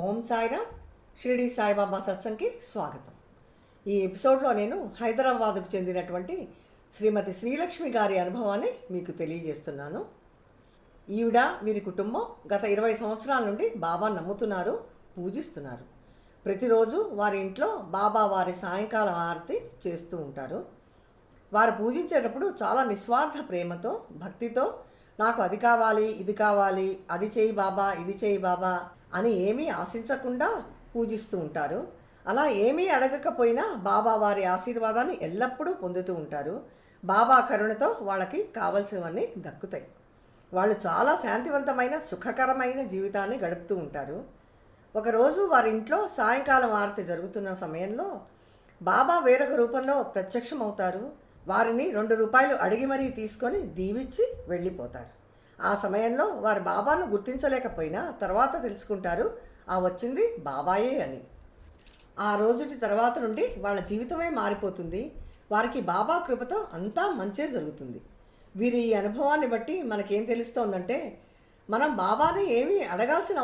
ఓం సాయిరామ్ షిరిడి సాయిబాబా సత్సంగ్కి స్వాగతం. ఈ ఎపిసోడ్లో నేను హైదరాబాద్కు చెందినటువంటి శ్రీమతి శ్రీలక్ష్మి గారి అనుభవాన్ని మీకు తెలియజేస్తున్నాను. ఈవిడ వీరి కుటుంబం గత ఇరవై సంవత్సరాల నుండి బాబా నమ్ముతున్నారు పూజిస్తున్నారు. ప్రతిరోజు వారి ఇంట్లో బాబా వారి సాయంకాలం ఆరతి చేస్తూ ఉంటారు. వారు పూజించేటప్పుడు చాలా నిస్వార్థ ప్రేమతో భక్తితో నాకు అది కావాలి ఇది కావాలి అది చేయి బాబా ఇది చేయి బాబా అని ఏమీ ఆశించకుండా పూజిస్తూ ఉంటారు. అలా ఏమీ అడగకపోయినా బాబా వారి ఆశీర్వాదాన్ని ఎల్లప్పుడూ పొందుతూ ఉంటారు. బాబా కరుణతో వాళ్ళకి కావలసినవన్నీ దక్కుతాయి. వాళ్ళు చాలా శాంతివంతమైన సుఖకరమైన జీవితాన్ని గడుపుతూ ఉంటారు. ఒకరోజు వారి ఇంట్లో సాయంకాలం ఆరతి జరుగుతున్న సమయంలో బాబా వేరొక రూపంలో ప్రత్యక్షమవుతారు. వారిని రెండు రూపాయలు అడిగి మరీ తీసుకొని దీవిచ్చి వెళ్ళిపోతారు. ఆ సమయంలో వారి బాబాను గుర్తించలేకపోయినా తర్వాత తెలుసుకుంటారు ఆ వచ్చింది బాబాయే అని. ఆ రోజుటి తర్వాత నుండి వాళ్ళ జీవితమే మారిపోతుంది. వారికి బాబా కృపతో అంతా మంచే జరుగుతుంది. వీరి ఈ అనుభవాన్ని బట్టి మనకేం తెలుస్తోందంటే మనం బాబాని ఏమీ అడగాల్సిన